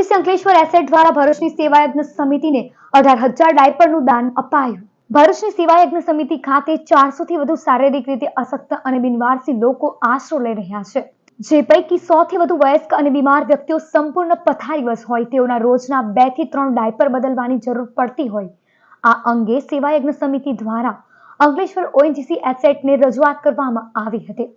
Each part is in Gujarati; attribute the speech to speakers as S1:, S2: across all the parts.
S1: ઓએનજીસી અંકલેશ્વર એસેટ દ્વારા ભરૂચની સેવાયજ્ઞ સમિતિને અઢાર હજાર ડાયપરનું દાન અપાયું. ભરૂચની સેવાયજ્ઞ સમિતિ ખાતે ચારસો થી વધુ શારીરિક રીતે અશક્ત અને બિનવારસી લોકો આશરો લઈ રહ્યા છે. જે પૈકી સો થી વધુ વયસ્ક અને બીમાર વ્યક્તિઓ સંપૂર્ણ પથારીવશ હોય તેઓના રોજના બેથી ત્રણ ડાયપર બદલવાની જરૂર પડતી હોય. આ અંગે સેવાયજ્ઞ સમિતિ દ્વારા અંકલેશ્વર ઓએનજીસી એસેટને રજૂઆત કરવામાં આવી હતી.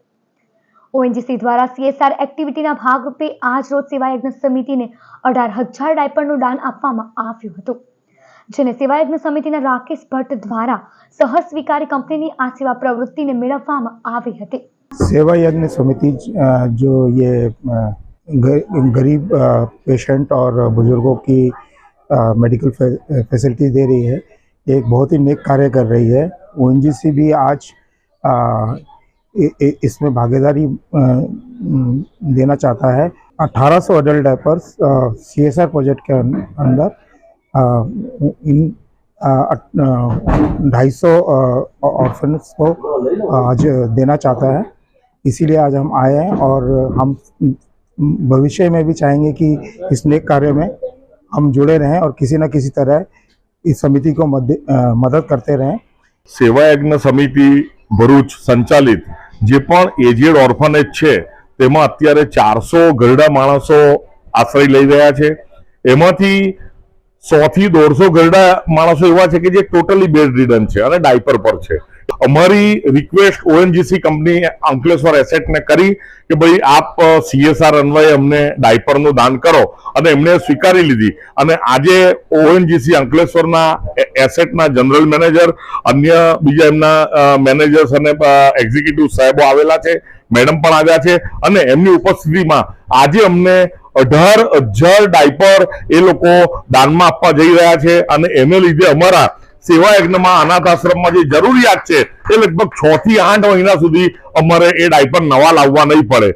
S1: ઓએનજીસી દ્વારા સીએસઆર એક્ટિવિટીના ભાગરૂપે આજ રોજ સેવાયજ્ઞ સમિતિને અઢાર હજાર ડાયપરનું દાન આપવામાં આવ્યું હતું જેને સેવાયજ્ઞ સમિતિના રાકેશ ભટ્ટ દ્વારા સહ સ્વીકારી કંપનીની આ સેવા પ્રવૃત્તિને મેળવવામાં આવી હતી
S2: सेवा यज्ञ समिति अ, जो ये अ, ग- गरीब अ, पेशेंट और बुजुर्गों की अ, मेडिकल फे- फैसिलिटी दे रही है ये एक बहुत ही नेक कार्य कर रही है ओ भी आज अ, इ- इ- इसमें भागीदारी देना चाहता है। 1800 adult diapers C S R project के अंदर इन ढाई सौ ऑर्फनस को आज देना चाहता है। इसीलिए आज हम आए हैं और हम भविष्य में भी चाहेंगे कि इस नेक कार्य में हम जुड़े रहें और किसी न किसी तरह इस समिति को मद, आ, मदद करते रहें।
S3: सेवा यज्ञ समिति भरूच संचालित। જે પણ એજેડ ઓર્ફનેજ છે, તેમાં અત્યારે ચારસો ઘરડા માણસો આશ્રય લઈ રહ્યા છે. એમાંથી સો થી દોઢસો ઘરડા માણસો એવા છે કે જે ટોટલી બેડ રિડન છે અને ડાયપર પર છે. અમારી રિક્વેસ્ટ ઓએનજીસી કંપની અંકલેશ્વર એસેટને કરી કે ભાઈ આપ સીએસઆર અન્વયે અમને ડાયપરનું દાન કરો. અને એમણે સ્વીકારી લીધી. અને આજે ઓએનજીસી અંકલેશ્વરના એસેટના જનરલ મેનેજર અન્ય બીજા એમના મેનેજર્સ અને એક્ઝિક્યુટિવ સાહેબો આવેલા છે. મેડમ પણ આવ્યા છે. અને એમની ઉપસ્થિતિમાં આજે અમને અઢાર હજાર ડાયપર એ લોકો દાનમાં આપવા જઈ રહ્યા છે. અને એને લીધે અમારા સેવા યજ્ઞમાં અનાથ આશ્રમમાં જે જરૂરિયાત છે, એ લગભગ છ થી આઠ મહિના સુધી અમારે એ ડાયપર નવા લાવવા નહીં પડે.